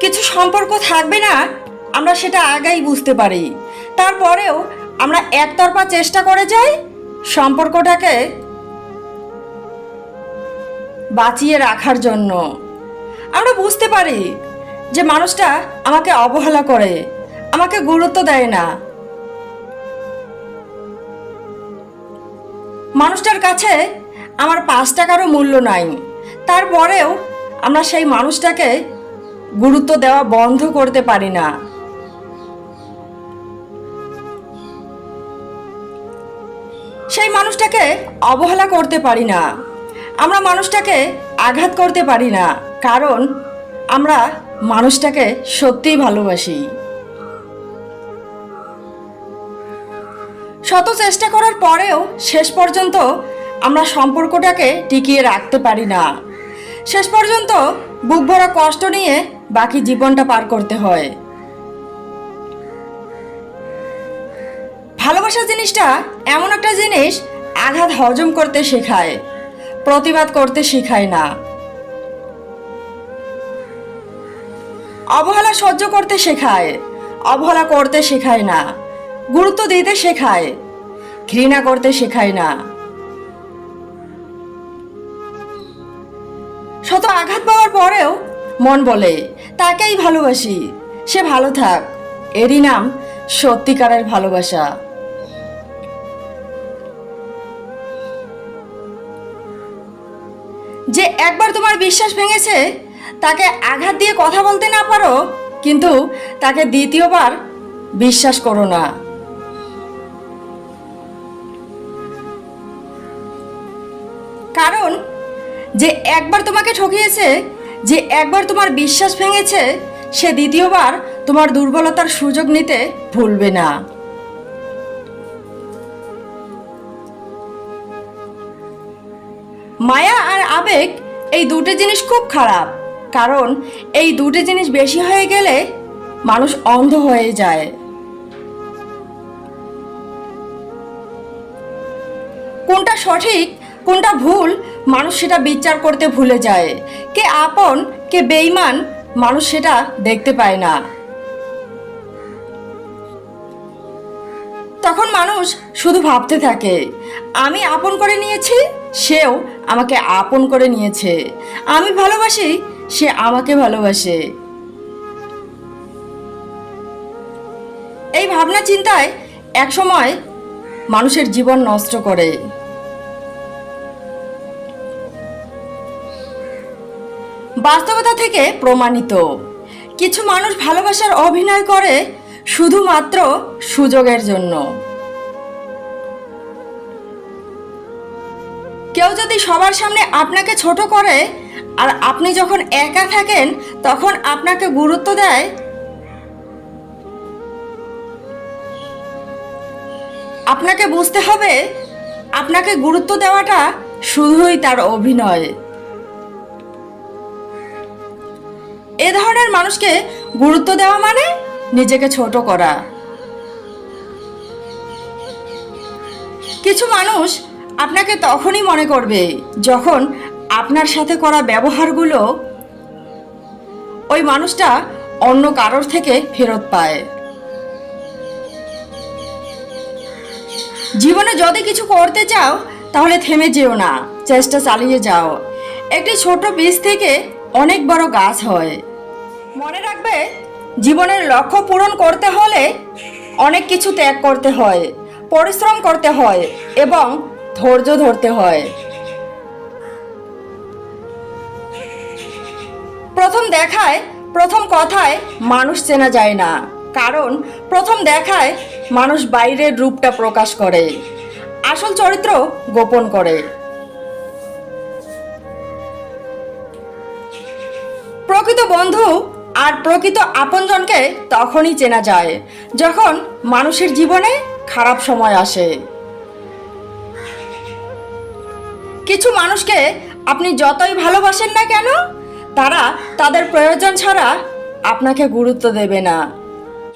কিছু সম্পর্ক থাকবে না, আমরা সেটা আগেই বুঝতে পারি। তারপরেও আমরা একতরফা চেষ্টা করে যাই, সম্পর্কটাকে বাঁচিয়ে রাখার জন্য। আমরা বুঝতে পারি যে মানুষটা আমাকে অবহেলা করে, আমাকে গুরুত্ব দেয় না। মানুষটার কাছে আমার পাঁচ টাকারও মূল্য নাই, তারপরেও আমরা সেই মানুষটাকে গুরুত্ব দেওয়া বন্ধ করতে পারি না। সেই মানুষটাকে অবহেলা করতে পারি না। আমরা মানুষটাকে আঘাত করতে পারি না, কারণ আমরা মানুষটাকে সত্যিই ভালোবাসি। শত চেষ্টা করার পরেও শেষ পর্যন্ত আমরা সম্পর্কটাকে টিকিয়ে রাখতে পারি না। শেষ পর্যন্ত বুক ভরা কষ্ট নিয়ে বাকি জীবনটা পার করতে হয়। ভালোবাসা জিনিসটা এমন একটা জিনিস আঘাত হজম করতে শেখায়, প্রতিবাদ করতে শেখায় না। অবহেলা সহ্য করতে শেখায়, অবহেলা করতে শেখায় না, গুরুত্ব দিতে শেখায়, ঘৃণা করতে শেখায় না। শত আঘাত পাওয়ার পরেও মন বলে, তাকেই ভালোবাসি। সে ভালো থাক। এরই নাম সত্যিকারের ভালোবাসা। যে একবার তোমার বিশ্বাস ভেঙেছে, তাকে আঘাত দিয়ে কথা বলতে না পারো, কিন্তু তাকে দ্বিতীয়বার বিশ্বাস করো না। কারণ, যে একবার তোমাকে ঠকিয়েছে যে একবার তোমার বিশ্বাস ভেঙেছে, সে দ্বিতীয়বার তোমার দুর্বলতার সুযোগ নিতে ভুলবে না। মায়া আর আবেগ এই দুটো জিনিস খুব খারাপ, কারণ এই দুটো জিনিস বেশি হয়ে গেলে মানুষ অন্ধ হয়ে যায়। কোনটা সঠিক, কোনটা ভুল মানুষ সেটা বিচার করতে ভুলে যায়। কে আপন, কে বেইমান মানুষ সেটা দেখতে পায় না। তখন মানুষ শুধু ভাবতে থাকে, আমি আপন করে নিয়েছি, সেও আমাকে আপন করে নিয়েছে। আমি ভালোবাসি, সে আমাকে ভালোবাসে। এই ভাবনা চিন্তায় একসময় মানুষের জীবন নষ্ট করে। বাস্তবতা থেকে প্রমাণিত। কিছু মানুষ ভালোবাসার অভিনয় করে শুধুমাত্র সুযোগের জন্য। কেউ যদি সবার সামনে আপনাকে ছোট করে আর আপনি যখন একা থাকেন, তখন আপনাকে গুরুত্ব দেয়। আপনাকে বুঝতে হবে, আপনাকে গুরুত্ব দেওয়াটা শুধুই তার অভিনয়। এ ধরনের মানুষকে গুরুত্ব দেওয়া মানে নিজেকে ছোট করা। কিছু মানুষ আপনাকে তখনই মনে করবে যখন আপনার সাথে করা ব্যবহারগুলো ওই মানুষটা অন্য কারোর থেকে ফেরত পায়। জীবনে যদি কিছু করতে চাও, তাহলে থেমে যেও না, চেষ্টা চালিয়ে যাও। একটি ছোট বীজ থেকে অনেক বড় গাছ হয়। মনে রাখবে, জীবনের লক্ষ্য পূরণ করতে হলে অনেক কিছু ত্যাগ করতে হয়, পরিশ্রম করতে হয় এবং ধৈর্য ধরতে হয়। প্রথম দেখায়, প্রথম কথায় মানুষ চেনা যায় না, কারণ প্রথম দেখায় মানুষ বাইরের রূপটা প্রকাশ করে, আসল চরিত্র গোপন করে। প্রকৃত বন্ধু আর প্রকৃত আপনজনকে তখনই চেনা যায়, যখন মানুষের জীবনে খারাপ সময় আসে। কিছু মানুষকে আপনি যতই ভালোবাসেন না কেন, তারা তাদের প্রয়োজন ছাড়া আপনাকে গুরুত্ব দেবে না।